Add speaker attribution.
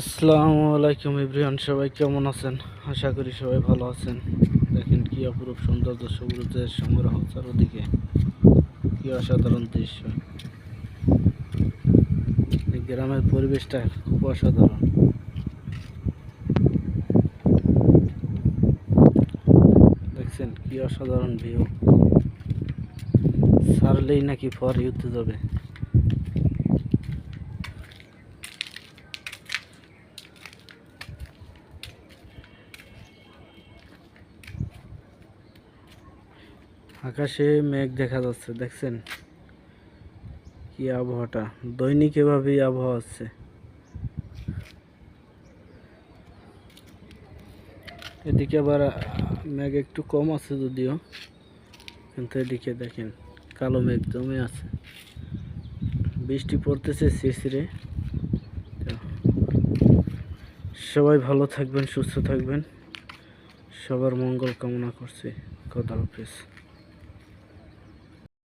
Speaker 1: আসসালামু আলাইকুম ইব্রিয়ান, সবাই কেমন আছেন? আশা করি সবাই ভালো আছেন। দেখেন কি অপরূপ সৌন্দর্য, সবুজের সংগ্রহ চারদিকে। কি অসাধারণ দৃশ্য। এই গ্রামের পরিবেশটা খুব অসাধারণ। দেখছেন কি অসাধারণ ভিউ সারলেই নাকি ফর ইউতে যাবে। আকাশে মেঘ দেখা যাচ্ছে, দেখছেন? কি আবহাওয়াটা? দৈনিক এভাবেই আবহাওয়া হচ্ছে। এদিকে আবার মেঘ একটু কম আছে যদিও, কিন্তু এদিকে দেখেন, কালো মেঘ জমে আছে। বৃষ্টি পড়তেছে শিরশিরে। সবাই ভালো থাকবেন, সুস্থ থাকবেন। সবার মঙ্গল কামনা করছি। খোদা হাফিজ।